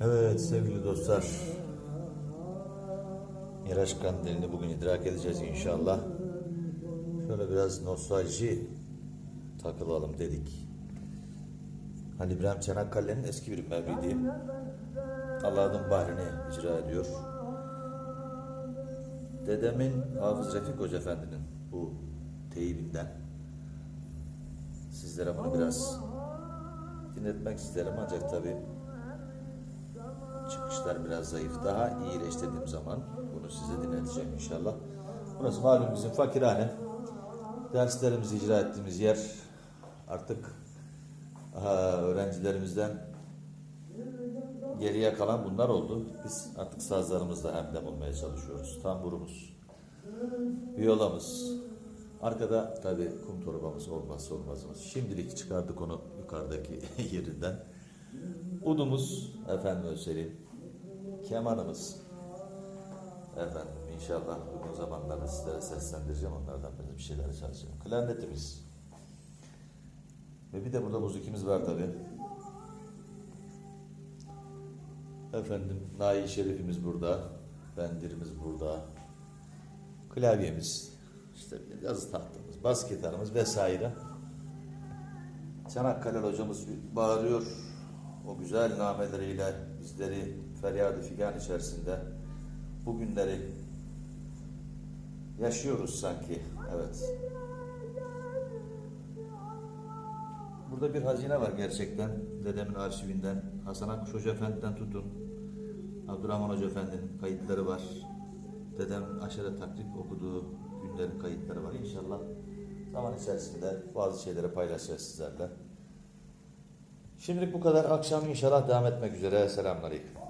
Evet sevgili dostlar. Miraç Kandili'ni bugün idrak edeceğiz inşallah. Şöyle biraz nostalji takılalım dedik. Halil İbrahim Çanakkale'nin eski bir mevlidi. Allah'ın bahrini icra ediyor. Dedemin Hafız Refik Hoca Efendi'nin bu teyibinden sizlere bunu biraz dinletmek isterim ancak tabii çıkışlar biraz zayıf. Daha iyileştirdiğim zaman bunu size dinleteceğim inşallah. Burası malum bizim fakirhane. Derslerimizi icra ettiğimiz yer artık aha, öğrencilerimizden geriye kalan bunlar oldu. Biz artık sazlarımızla hemdem olmaya çalışıyoruz. Tamburumuz, viyolamız, arkada tabii kum torbamız olmazsa olmazımız. Şimdilik çıkardık onu yukarıdaki yerinden. Udumuz, efendim söyleyeyim, kemanımız. Efendim inşallah uygun zamanlarda sizlere seslendireceğim onlardan ben bir şeyler çalacağım. Klarnetimiz. Ve bir de burada muzikimiz var tabi. Efendim Nail Şerifimiz burada. Bendirimiz burada. Klavyemiz. işte yazı tahtamız, bas gitarımız vesaire. Çanakkale hocamız bağırıyor. O güzel nameleriyle bizleri feryadı figan içerisinde bugünleri yaşıyoruz sanki. Evet. Burada bir hazine var gerçekten. Dedemin arşivinden, Hasan Akkuş Hoca Efendi'den tutun. Abdurrahman Hoca Efendi'nin kayıtları var. Dedemin aşağıda taklit okuduğu günlerin kayıtları var. İnşallah zaman içerisinde bazı şeyleri paylaşacağız sizlerle. Şimdilik bu kadar. Akşam inşallah devam etmek üzere. Selamünaleyküm.